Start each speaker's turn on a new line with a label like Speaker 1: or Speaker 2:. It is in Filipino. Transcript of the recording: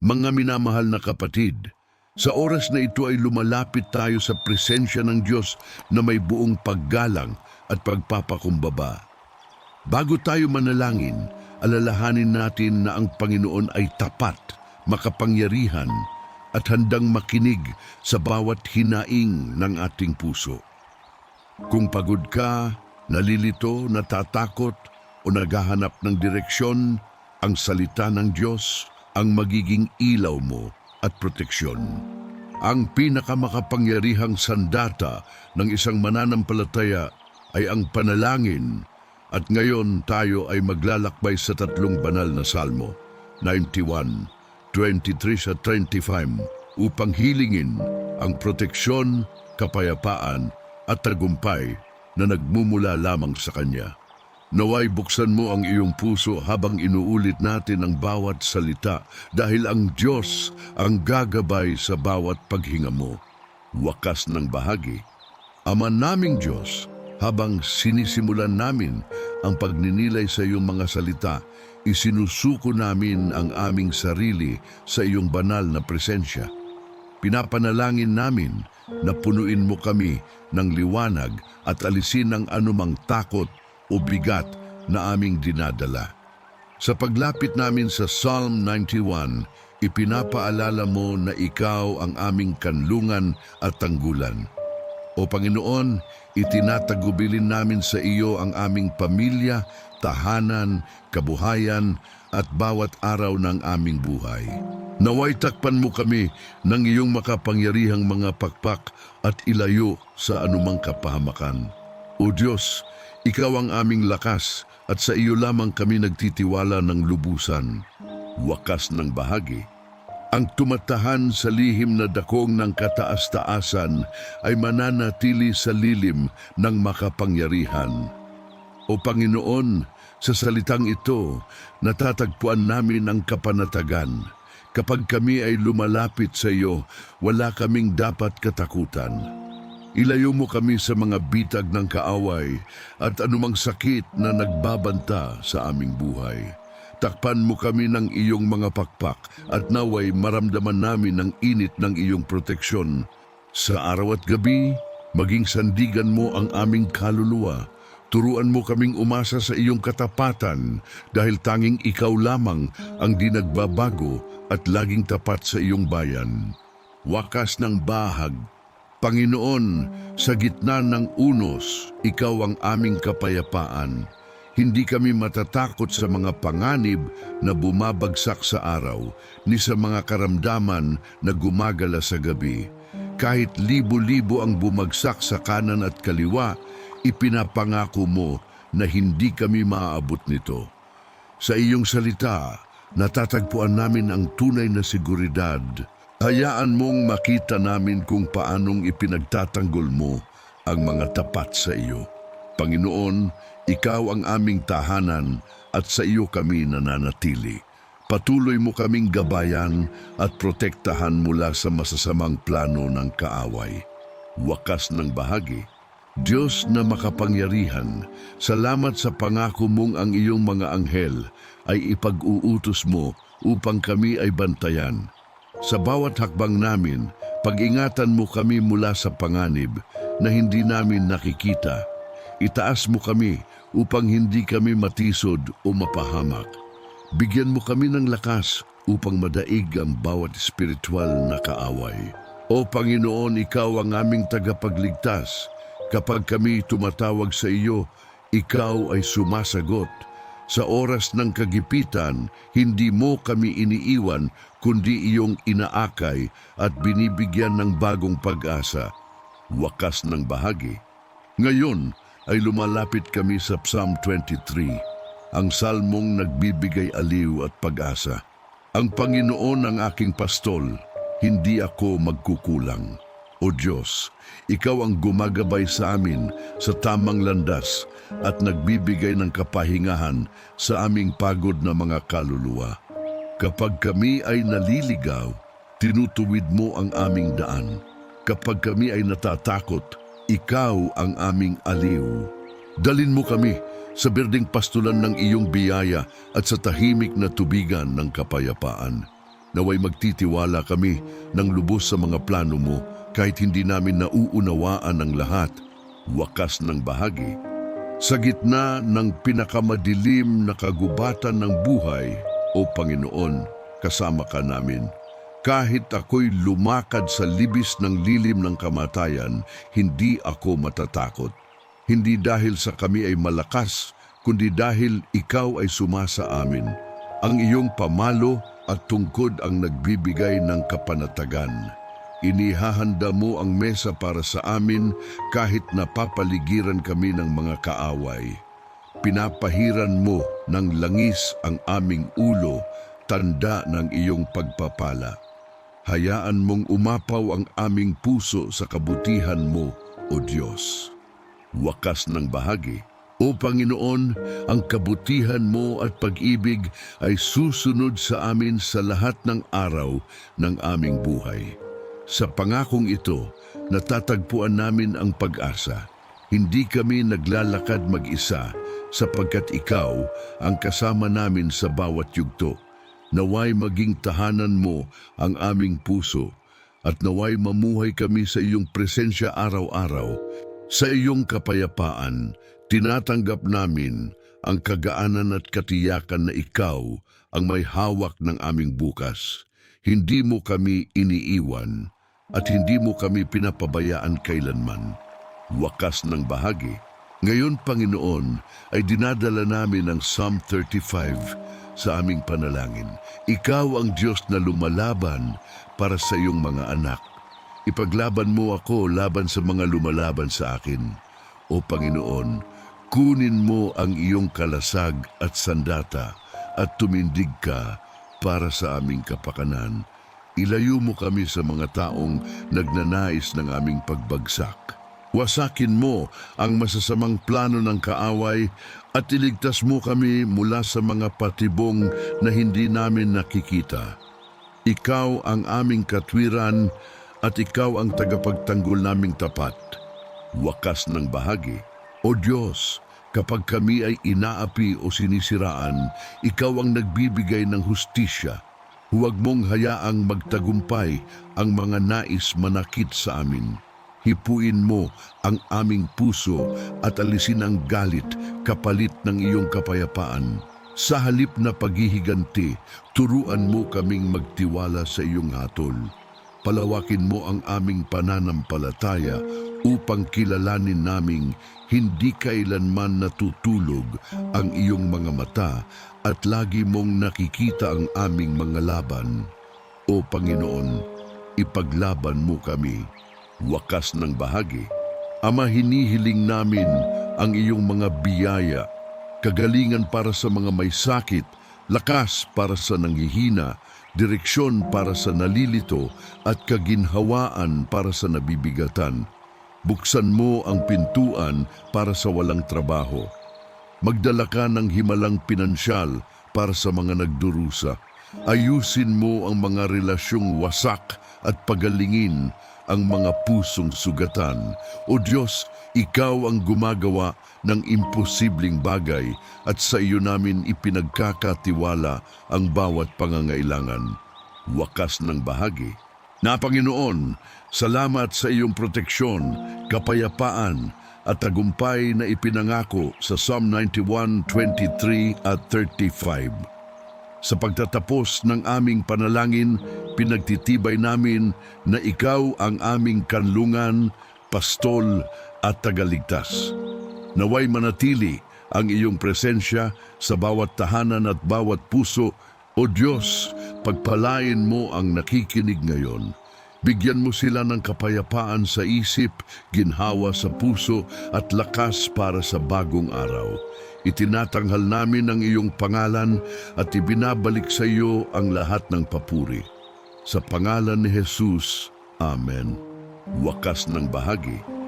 Speaker 1: Mga minamahal na kapatid, sa oras na ito ay lumalapit tayo sa presensya ng Diyos na may buong paggalang at pagpapakumbaba. Bago tayo manalangin, alalahanin natin na ang Panginoon ay tapat, makapangyarihan, at handang makinig sa bawat hinaing ng ating puso. Kung pagod ka, nalilito, natatakot, o naghahanap ng direksyon, ang salita ng Diyos ang magiging ilaw mo at proteksyon. Ang pinakamakapangyarihang sandata ng isang mananampalataya ay ang panalangin at ngayon tayo ay maglalakbay sa tatlong banal na salmo, 91, 23 sa 35, upang hilingin ang proteksyon, kapayapaan at tagumpay na nagmumula lamang sa Kanya. Naway buksan mo ang iyong puso habang inuulit natin ang bawat salita dahil ang Diyos ang gagabay sa bawat paghinga mo. Wakas ng bahagi. Ama naming Diyos, habang sinisimulan namin ang pagninilay sa iyong mga salita, isinusuko namin ang aming sarili sa iyong banal na presensya. Pinapanalangin namin na punuin mo kami ng liwanag at alisin ang anumang takot o bigat na aming dinadala. Sa paglapit namin sa Psalm 91, ipinapaalala mo na ikaw ang aming kanlungan at tanggulan. O Panginoon, itinatagubilin namin sa iyo ang aming pamilya, tahanan, kabuhayan at bawat araw ng aming buhay. Naway takpan mo kami ng iyong makapangyarihang mga pakpak at ilayo sa anumang kapahamakan. O Diyos, ikaw ang aming lakas at sa iyo lamang kami nagtitiwala ng lubusan. Wakas ng bahagi. Ang tumatahan sa lihim na dakong ng kataas-taasan ay mananatili sa lilim ng makapangyarihan. O Panginoon, sa salitang ito, natatagpuan namin ang kapanatagan. Kapag kami ay lumalapit sa iyo, wala kaming dapat katakutan. Ilayo mo kami sa mga bitag ng kaaway at anumang sakit na nagbabanta sa aming buhay. Takpan mo kami ng iyong mga pakpak at naway maramdaman namin ang init ng iyong proteksyon. Sa araw at gabi, maging sandigan mo ang aming kaluluwa. Turuan mo kaming umasa sa iyong katapatan dahil tanging ikaw lamang ang di nagbabago at laging tapat sa iyong bayan. Wakas ng bahag, Panginoon, sa gitna ng unos, ikaw ang aming kapayapaan. Hindi kami matatakot sa mga panganib na bumabagsak sa araw, ni sa mga karamdaman na gumagala sa gabi. Kahit libo-libo ang bumagsak sa kanan at kaliwa, ipinapangako mo na hindi kami maaabot nito. Sa iyong salita, natatagpuan namin ang tunay na seguridad. Hayaan mong makita namin kung paanong ipinagtatanggol mo ang mga tapat sa iyo. Panginoon, ikaw ang aming tahanan at sa iyo kami nananatili. Patuloy mo kaming gabayan at protektahan mula sa masasamang plano ng kaaway. Wakas ng bahagi, Diyos na makapangyarihan, salamat sa pangako mong ang iyong mga anghel ay ipag-uutos mo upang kami ay bantayan. Sa bawat hakbang namin, pag-ingatan mo kami mula sa panganib na hindi namin nakikita. Itaas mo kami upang hindi kami matisod o mapahamak. Bigyan mo kami ng lakas upang madaig ang bawat espiritual na kaaway. O Panginoon, Ikaw ang aming tagapagligtas. Kapag kami tumatawag sa iyo, Ikaw ay sumasagot. Sa oras ng kagipitan, hindi mo kami iniiwan, kundi iyong inaakay at binibigyan ng bagong pag-asa. Wakas ng bahagi. Ngayon ay lumalapit kami sa Psalm 23, ang salmong nagbibigay aliw at pag-asa. Ang Panginoon ang aking pastol, hindi ako magkukulang. O Diyos, Ikaw ang gumagabay sa amin sa tamang landas at nagbibigay ng kapahingahan sa aming pagod na mga kaluluwa. Kapag kami ay naliligaw, tinutuwid mo ang aming daan. Kapag kami ay natatakot, ikaw ang aming aliw. Dalin mo kami sa berdeng pastulan ng iyong biyaya at sa tahimik na tubigan ng kapayapaan. Naway magtitiwala kami ng lubos sa mga plano mo kahit hindi namin nauunawaan ang lahat. Wakas ng bahagi. Sa gitna ng pinakamadilim na kagubatan ng buhay, O Panginoon, kasama ka namin. Kahit ako'y lumakad sa libis ng lilim ng kamatayan, hindi ako matatakot. Hindi dahil sa kami ay malakas, kundi dahil ikaw ay sumasa amin. Ang iyong pamalo at tungkod ang nagbibigay ng kapanatagan. Inihahanda mo ang mesa para sa amin kahit napapaligiran kami ng mga kaaway. Pinapahiran mo ng langis ang aming ulo, tanda ng iyong pagpapala. Hayaan mong umapaw ang aming puso sa kabutihan mo, O Diyos. Wakas ng bahagi. O Panginoon, ang kabutihan mo at pag-ibig ay susunod sa amin sa lahat ng araw ng aming buhay. Sa pangakong ito, natatagpuan namin ang pag-asa. Hindi kami naglalakad mag-isa sapagkat ikaw ang kasama namin sa bawat yugto. Naway maging tahanan mo ang aming puso at naway mamuhay kami sa iyong presensya araw-araw. Sa iyong kapayapaan, tinatanggap namin ang kagaanan at katiyakan na ikaw ang may hawak ng aming bukas. Hindi mo kami iniiwan at hindi mo kami pinapabayaan kailanman. Wakas ng bahagi. Ngayon, Panginoon, ay dinadala namin ang Psalm 35 sa aming panalangin. Ikaw ang Diyos na lumalaban para sa iyong mga anak. Ipaglaban mo ako laban sa mga lumalaban sa akin. O Panginoon, kunin mo ang iyong kalasag at sandata at tumindig ka para sa aming kapakanan. Ilayo mo kami sa mga taong nagnanais ng aming pagbagsak. Wasakin mo ang masasamang plano ng kaaway at iligtas mo kami mula sa mga patibong na hindi namin nakikita. Ikaw ang aming katwiran at ikaw ang tagapagtanggol naming tapat. Wakas ng bahagi. O Diyos, kapag kami ay inaapi o sinisiraan, ikaw ang nagbibigay ng hustisya. Huwag mong hayaang magtagumpay ang mga nais manakit sa amin. Hipuin mo ang aming puso at alisin ang galit kapalit ng iyong kapayapaan. Sa halip na paghihiganti, turuan mo kaming magtiwala sa iyong hatol. Palawakin mo ang aming pananampalataya upang kilalanin naming hindi kailanman natutulog ang iyong mga mata at lagi mong nakikita ang aming mga laban. O Panginoon, ipaglaban mo kami. Wakas ng bahagi. Ama, hinihiling namin ang iyong mga biyaya, kagalingan para sa mga may sakit, lakas para sa nanghihina, direksyon para sa nalilito at kaginhawaan para sa nabibigatan. Buksan mo ang pintuan para sa walang trabaho. Magdala ka ng himalang pinansyal para sa mga nagdurusa. Ayusin mo ang mga relasyong wasak at pagalingin ang mga pusong sugatan. O Diyos, Ikaw ang gumagawa ng imposibleng bagay at sa iyo namin ipinagkakatiwala ang bawat pangangailangan. Wakas ng bahagi. Na Panginoon, salamat sa iyong proteksyon, kapayapaan at tagumpay na ipinangako sa Psalm 91:23 at 35. Sa pagtatapos ng aming panalangin, pinagtitibay namin na ikaw ang aming kanlungan, pastol at tagaligtas. Naway manatili ang iyong presensya sa bawat tahanan at bawat puso. O Diyos, pagpalain mo ang nakikinig ngayon. Bigyan mo sila ng kapayapaan sa isip, ginhawa sa puso at lakas para sa bagong araw. Itinatanghal namin ang iyong pangalan at ibinabalik sa iyo ang lahat ng papuri. Sa pangalan ni Jesus, Amen. Wakas ng bahagi.